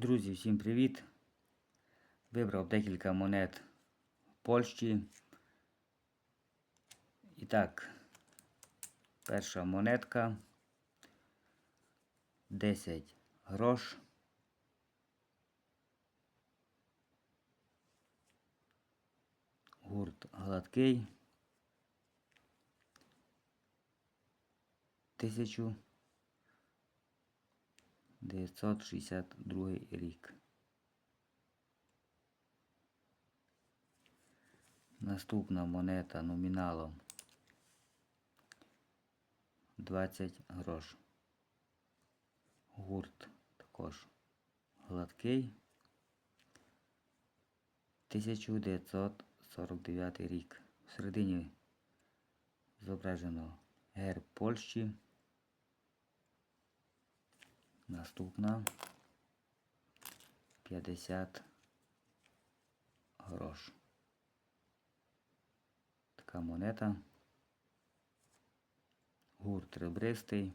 Друзі, всім привіт! Вибрав декілька монет Польщі. І так, перша монетка 10 грош. Гурт гладкий. Тисячу 962 рік. Наступна монета номіналом 20 грош. Гурт також гладкий. 1949 рік. В середині зображено герб Польщі. Наступна 50 грош. Така монета. Гурт ребристий.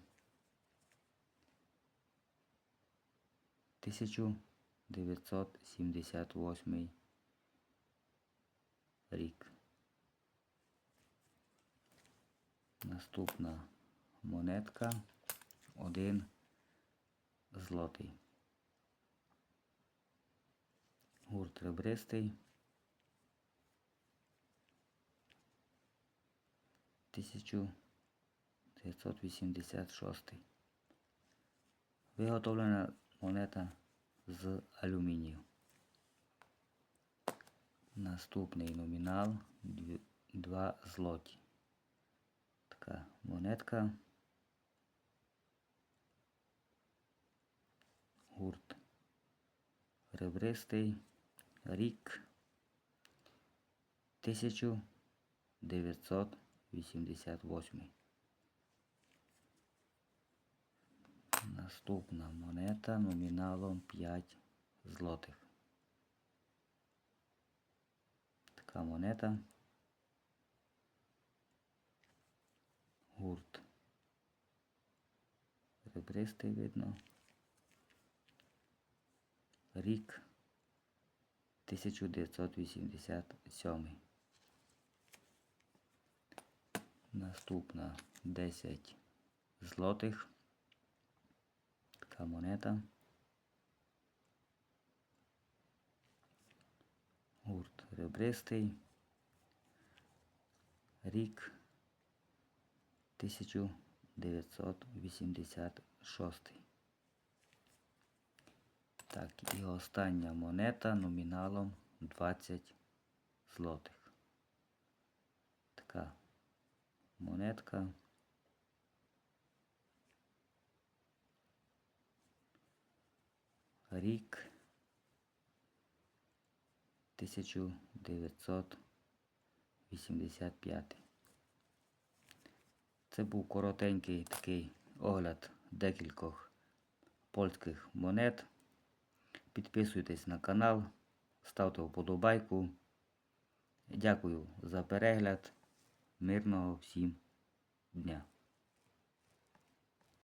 1978 рік. Наступна монетка. Один злотий. Гурт ребристий. 1986. Виготовлена монета з алюмінію. Наступний номінал 2 злоті. Така монетка. Гурт ребристий. Рік 1988. Наступна монета номіналом 5 злотих. Така монета. Гурт. Ребристий видно. Рік 1987. Наступна 10 злотих. Така монета. Гурт ребристий. Рік 1986. Так, і остання монета номіналом 20 злотих. Така монетка. Рік 1985. Це був коротенький такий огляд декількох польських монет. Підписуйтесь на канал, ставте вподобайку. Дякую за перегляд. Мирного всім дня!